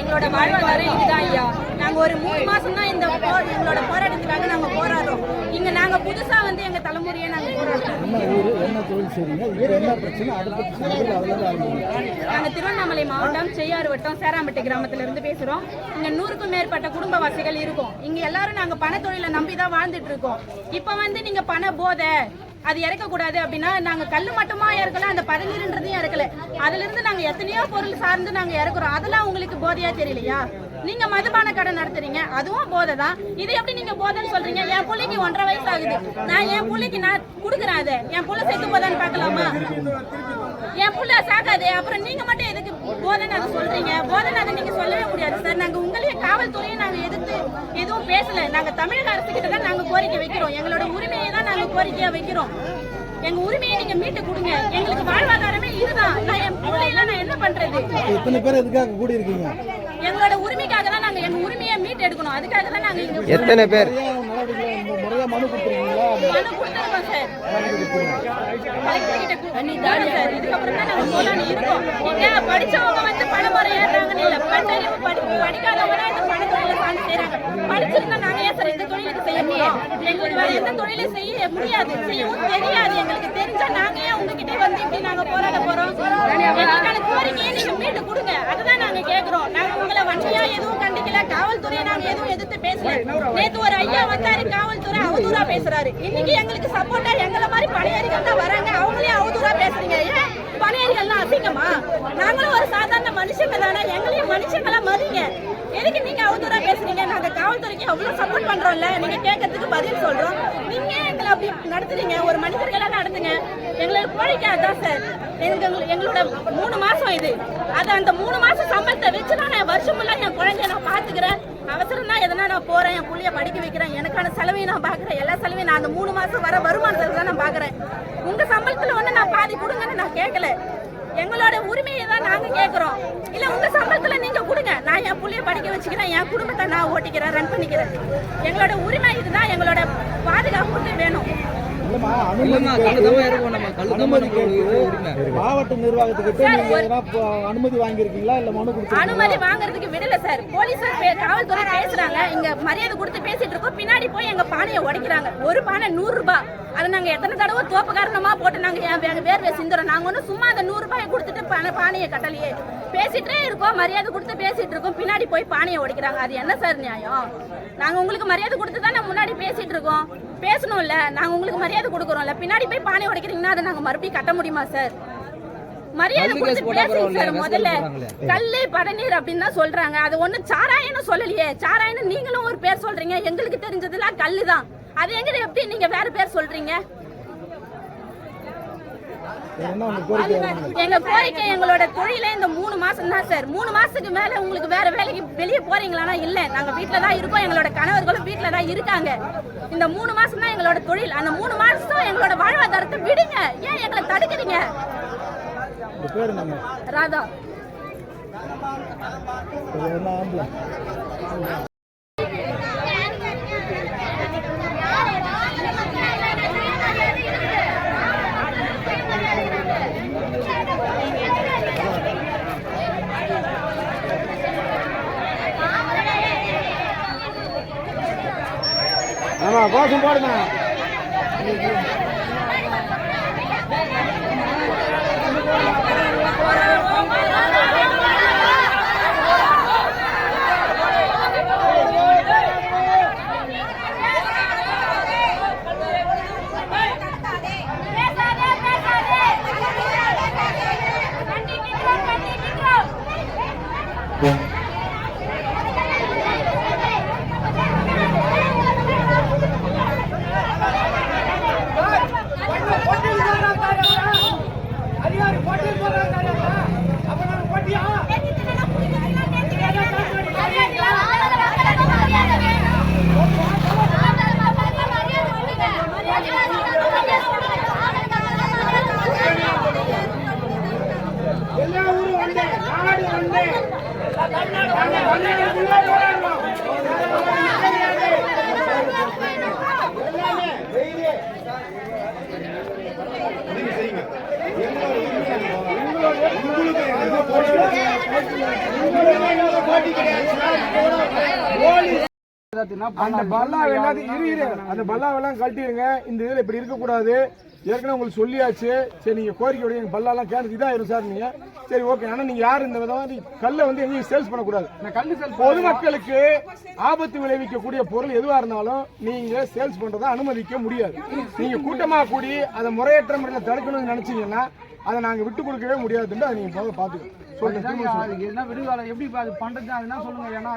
எங்களோட வாழ்வாதாரம் இதுதான் ஐயா. நாங்க ஒரு மூணு மாசம் தான் இந்த போ- எங்களோட போராட்டத்துக்காக நாங்க போராடுறோம். இங்க நாங்க புதுசா வந்து எங்க தலைமுறையை நாங்க போராடுறோம். என்ன ஊர் என்ன தொழில் செய்றீங்க? இப்போ என்ன பிரச்சனை? அதை பற்றி சொல்லுங்கள் அதில் ஆரம்பிங்க. நாங்க திருவண்ணாமலை மாவட்டம் செய்யாறு வட்டம் சேராம்பட்டு கிராமத்துல இருந்து பேசுறோம். இங்க நூறுக்கும் மேற்பட்ட குடும்பவாசிகள் இருக்கோம். இங்க எல்லாரும் நாங்க பணத்தொழிலை நம்பி தான் வாழ்ந்துட்டு இருக்கோம். இப்ப வந்து நீங்க பண போதை அது இறக்க கூடாது அப்படின்னா நாங்க கல் மட்டுமா இறக்கல அந்த பதநீர்ன்றதையும் இறக்கல. அதுல இருந்து நாங்க எத்தனையோ பொருள் சார்ந்து நாங்க இறக்குறோம். அதெல்லாம் உங்களுக்கு போதையா தெரியலையா? நீங்க மதுபான கடை நடத்துறீங்க அதுவும் போதை தான் இது எப்படி நீங்க போதைன்னு சொல்றீங்க? என் பிள்ளைக்கு ஒன்றரை வயசு ஆகுது நான் என் பிள்ளைக்கு நான் கொடுக்குறேன் அதை. என் புள்ள செத்து போதான்னு பார்க்கலாமா? என் புள்ள சாகாது. அப்புறம் நீங்க மட்டும் எதுக்கு போதைன்னு அதை சொல்றீங்க? போதைன்னு அதை நீங்க சொல்லவே முடியாது சார் நாங்க உங்களையே காவல்துறையை நாங்க எதிர்த்து எதுவும் பேசல. நாங்க தமிழக அரசு கிட்ட தான் நாங்க கோரிக்கை வைக்கிறோம். எங்களோட உரிமையை தான் நாங்க கோரிக்கையா வைக்கிறோம். எங்க உரிமையை நீங்க மீட்டு கொடுங்க. எங்களுக்கு வாழ்வாதாரமே இதுதான். நான் என் பிள்ளையில நான் என்ன பண்றது? எத்தனை பேர் எதுக்காக கூடி இருக்கீங்க எங்களோட உரிமைக்காக தான் நாங்க எங்க உரிமையை மீட்டு எடுக்கணும் அதுக்காக தான் நாங்க இங்க எத்தனை பேர்? நிறைய நடவடிக்கை முறையாக மனு கொடுத்துருக்கீங்களா? மனு கொடுத்துருக்கோம் சார். கலெக்டர் கிட்ட சார். இதுக்கப்புறம் தான் நாங்க போலான்னு இருக்கோம். இங்க படிச்சவங்க வந்து பணமுறை ஏறாங்கன்னு இல்ல. பட்டறிவு படி படிக்காதவங்க இந்த சார்ந்து செய்றாங்க. படிச்சிருந்தா நாங்க ஏன் சார் இந்த தொழிலுக்கு செய்ய முடியும்? எங்களுக்கு வேற எந்த தொழிலும் செய்ய முடியாது. செய்யவும் தெரியாது. எங்களுக்கு தெரிஞ்சா நாங்க ஏன் உங்ககிட்ட வந்து இப்படி நாங்க போராட போறோம் எங்களுக்கான கோரிக்கையை நீங்க மீட்டு கொடுங்க அதுதான் நாங்க நாங்க உங்களை வண்டியா எதுவும் கண்டிக்கல. காவல்துறையை நாங்க எதுவும் எதிர்த்து பேசல. நேத்து ஒரு ஐயா வந்தாரு காவல்துறை அவதூறா பேசுறாரு. இன்னைக்கு எங்களுக்கு சப்போர்ட்டா எங்களை மாதிரி பணியாரிகள் தான் வராங்க. அவங்களே அவதூறா பேசுறீங்க. ஏன்? பணியாரிகள்லாம் அசிங்கமா? நாங்களும் ஒரு சாதாரண மனுஷங்க தானே. எங்களையும் மனுஷங்களா மதிங்க. எதுக்கு நீங்க அவதூறா பேசுறீங்க? நாங்க காவல்துறைக்கு அவ்வளவு சப்போர்ட் பண்றோம்ல? நீங்க கேட்கறதுக்கு பதில் சொல்றோம். நீங்க ஏன் எங்களை அப்படி நடத்துறீங்க? ஒரு மனிதர்களா நடத்துங்க. எங்களுக்கு கோரிக்கை அதான் சார். எங்க எங்களோட மூணு மாசம் இது. அது அந்த மூணு மாசம் சம்பளத்தை வச்சு தான் நான் வருஷம் ஃபுல்லா என் குழந்தைய நான் பாத்துக்கிறேன். அவசரம் தான் எதனா நான் போறேன் என் புள்ளைய படிக்க வைக்கிறேன் எனக்கான செலவையும் நான் பாக்குறேன். எல்லா செலவையும் நான் அந்த மூணு மாசம் வர வருமானத்துல தான் நான் பாக்குறேன். உங்க சம்பளத்துல ஒண்ணு நான் பாதி கொடுங்கன்னு நான் கேட்கல. எங்களோட உரிமையை தான் நாங்க கேட்குறோம் இல்ல உங்க சம்பளத்துல நீங்க கொடுங்க. நான் என் புள்ளைய படிக்க வச்சுக்கிறேன் என் குடும்பத்தை நான் ஓட்டிக்கிறேன் ரன் பண்ணிக்கிறேன். எங்களோட உரிமை இதுதான். எங்களோட பாதுகாப்பு வேணும். மாவட்ட நிர்வாகத்துக்கிட்ட அனுமதி வாங்கியிருக்கீங்களா? இல்லை மனு அனுமதி வாங்குறதுக்கு விடல சார். போலீசார் பே- காவல்துறை பேசுறாங்க. இங்க மரியாதை கொடுத்து பேசிட்டு இருக்கோம். பின்னாடி போய் எங்க பானையை உடைக்கிறாங்க. ஒரு பானை நூறு ரூபாய் அதை நாங்க எத்தனை தடவை தோப்பு காரணமா போட்டு நாங்க வேர்வை சிந்துறோம். நாங்க ஒன்றும் சும்மா அந்த நூறு ரூபாயை கொடுத்துட்டு பானை பானையை கட்டலையே. பேசிட்டே இருக்கோம். மரியாதை கொடுத்து பேசிட்டு இருக்கோம். பின்னாடி போய் பானையை உடைக்கிறாங்க. அது என்ன சார் நியாயம்? நாங்க உங்களுக்கு மரியாதை கொடுத்து தான் முன்னாடி பேசிட்டு இருக்கோம். பேசணும்ல. நாங்க உங்களுக்கு மரியாதை கொடுக்குறோம்ல பின்னாடி போய் பானை உடைக்கிறீங்கன்னா அதை நாங்க மறுபடியும் கட்ட முடியுமா சார் மரியாதை கொடுத்து பேசுங்க சார் முதல்ல கல்லு பதநீர் அப்படின்னு தான் சொல்றாங்க. அது ஒண்ணு சாராயன்னு சொல்லலையே. சாராயன்னு நீங்களும் ஒரு பேர் சொல்றீங்க எங்களுக்கு தெரிஞ்சதுலாம் கல்லு தான் அது எங்க எப்படி நீங்க வேற பேர் சொல்றீங்க? எங்க கோரிக்கை எங்களோட தொழிலே இந்த மூணு மாசம் தான் சார் மூணு மாசத்துக்கு மேல உங்களுக்கு வேற வேலைக்கு வெளியே போறீங்களானா இல்ல. நாங்க வீட்ல தான் இருக்கோம் எங்களோட கணவர்களும் வீட்ல தான் இருக்காங்க. இந்த மூணு மாசம் தான் எங்களோட தொழில். அந்த மூணு மாசம் எங்களோட வாழ்வாதாரத்தை விடுங்க. ஏன் எங்களை தடுக்கிறீங்க? ராதா. ஆமா கோஷம் போடுங்க எல்லா நாடு அந்த பல்லா எல்லாத்தையும் இரு இரு அந்த பல்லாவெல்லாம் கழட்டிடுங்க. இந்த இதுல இப்படி இருக்க கூடாது ஏற்கனவே உங்களுக்கு சொல்லியாச்சு. சரி நீங்க கோரிக்கை விடுங்க. எங்க பல்லாலாம் கேனது இதாயிரும் சார் நீங்க. சரி ஓகே ஆனா நீங்க யாரு இந்த விதம் கல்லை வந்து எங்கேயும் சேல்ஸ் பண்ணக்கூடாது. பொதுமக்களுக்கு ஆபத்து விளைவிக்கக்கூடிய பொருள் எதுவா இருந்தாலும் நீங்க சேல்ஸ் பண்றதை அனுமதிக்க முடியாது. நீங்க கூட்டமா கூடி அதை முறையற்ற முறையில் தடுக்கணும்னு நினைச்சீங்கன்னா அதை நாங்க விட்டு கொடுக்கவே முடியாதுன்னு அதை நீங்க முதல்ல பாத்துக்கணும் சொல்லுங்க அதுக்கு என்ன விடுதலை? எப்படி அது பண்றது அதுனா சொல்லுங்க. ஏன்னா